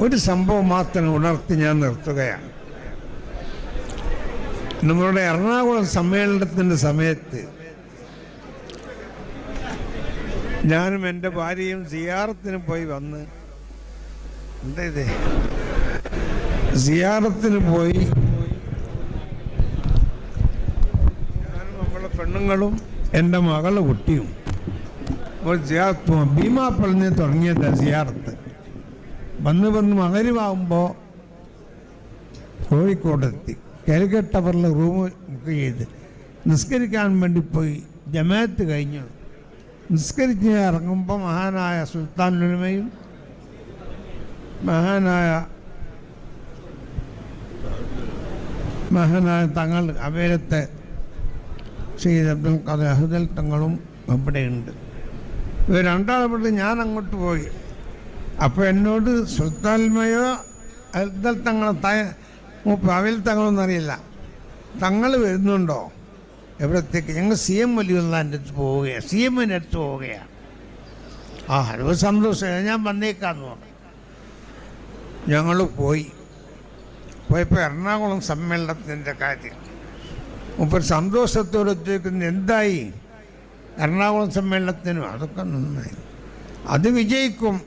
ഒരു സംഭവം മാത്രം ഉണർത്തി ഞാൻ നിർത്തുകയാണ്. നമ്മളുടെ എറണാകുളം സമ്മേളനത്തിന്റെ സമയത്ത് ഞാനും എന്റെ ഭാര്യയും സിയാറത്തിന് പോയി വന്ന് എന്താ ഇത്? സിയാറത്തിന് പോയി ഞാനും നമ്മളെ പെണ്ണുങ്ങളും എന്റെ മകളെ കുട്ടിയും അപ്പോൾ ഭീമാ പറഞ്ഞ് തുടങ്ങിയത് സിയാറത്ത് വന്ന് വന്ന് മകരുവാകുമ്പോൾ കോഴിക്കോടെത്തി. കാലിക്കട്ടവറിൽ റൂം ബുക്ക് ചെയ്ത്. നിസ്കരിക്കാൻ വേണ്ടി പോയി. ജമാഅത്ത് കഴിഞ്ഞു. നിസ്കരിച്ച് ഇറങ്ങുമ്പോൾ മഹാനായ സുൽത്താൻ ഉലമയും മഹാനായ മഹാനായ തങ്ങൾ അവേലത്തെ ഷെയ്ദ് അബ്ദുൽ ഖാദർ അഹുദൽ തങ്ങളും അവിടെയുണ്ട്. ഇവർ രണ്ടാളും ഞാൻ അങ്ങോട്ട് പോയി. അപ്പോൾ എന്നോട് സുൽത്താൽമയോ അൽദൽ തങ്ങളെ ത മൂപ്പ അവൽ തങ്ങളൊന്നും അറിയില്ല. തങ്ങൾ വരുന്നുണ്ടോ? എവിടത്തേക്ക്? ഞങ്ങൾ സി എം വലിയുള്ള എന്റെ അടുത്ത് പോവുകയാണ് സി എമ്മിന്റെ അടുത്ത് പോവുകയാണ് ആ അത് സന്തോഷം. ഞാൻ വന്നേക്കാന്ന് പറഞ്ഞു. ഞങ്ങൾ പോയി. പോയപ്പോൾ എറണാകുളം സമ്മേളനത്തിന്റെ കാര്യം. മുപ്പർ സന്തോഷത്തോടെ എന്തായി? എറണാകുളം സമ്മേളനത്തിനും അതൊക്കെ നന്നായി. അത് വിജയിക്കും.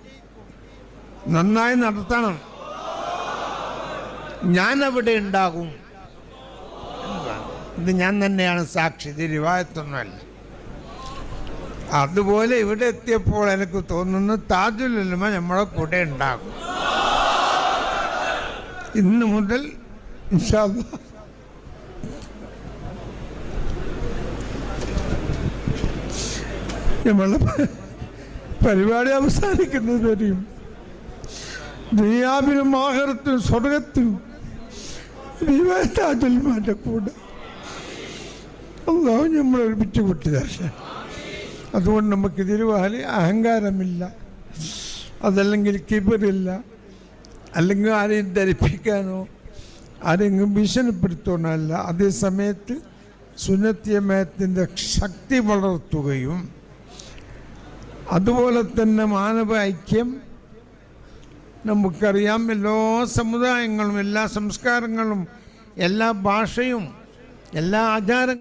നന്നായി നടത്തണം. ഞാൻ അവിടെ ഉണ്ടാകും. ഇത് ഞാൻ തന്നെയാണ് സാക്ഷി. ഇത് രൂപായത്തൊന്നുമല്ല അതുപോലെ ഇവിടെ എത്തിയപ്പോൾ എനിക്ക് തോന്നുന്നു താജുലുലമ നമ്മളെ കൂടെ ഉണ്ടാകും. ഇന്ന് മുതൽ ഇൻഷാ അല്ലാ നമ്മളെ പരിപാടി അവസാനിക്കുന്നത് വരെയും ദുനിയാവിനും ആഹാരത്തിനും സ്വർഗത്തിനും മാറ്റ കൂടെ അള്ളാഹു നമ്മൾ ഒരുമിച്ച് കൂട്ടിദാശ അതുകൊണ്ട് നമുക്ക് തിരുവാലി അഹങ്കാരമില്ല. അതല്ലെങ്കിൽ കിബറില്ല. അല്ലെങ്കിൽ ആരെയും ധരിപ്പിക്കാനോ ആരെങ്കിലും ഭീഷണിപ്പെടുത്താനോ അതേ സമയത്ത് സുന്നത്തിയമയത്തിന്റെ ശക്തി വളർത്തുകയും അതുപോലെ തന്നെ മാനവ ഐക്യം നമുക്കറിയാം എല്ലാ സമുദായങ്ങളും എല്ലാ സംസ്കാരങ്ങളും എല്ലാ ഭാഷയും എല്ലാ ആചാരങ്ങളും